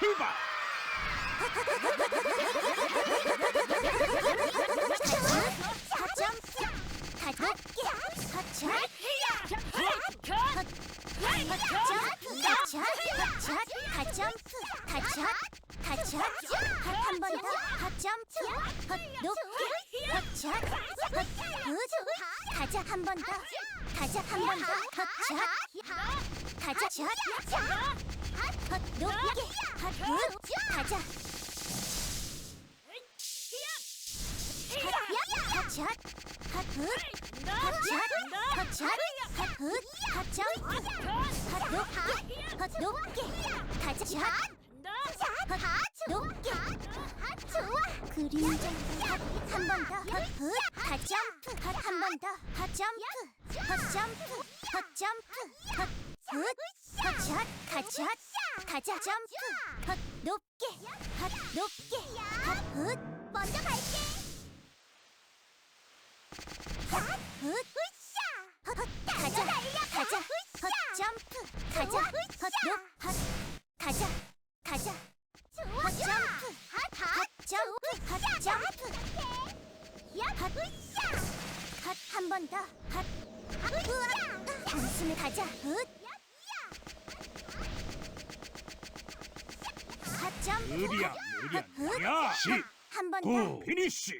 출발 점프 가볍게 허차 점프 가점프 가점 가점 한번더 가점프 헛 높게 헛차 헛 가자 한 번 더 가자 한 번더 헛차 가자 헛 높게 헛 헛샷 가자 가자 점프 헛 높게 헛 높게 헛 먼저 갈게 헛 헛, 가자 가자 헛 점프 가자 헛 높 헛 가자 가자 헛 점프 헛 점프 헛 점프 헛한 번더헛 단숨에 가자 헛 헛 점프. 느리야 느리야. 느리야 한번 더. 구 피니쉬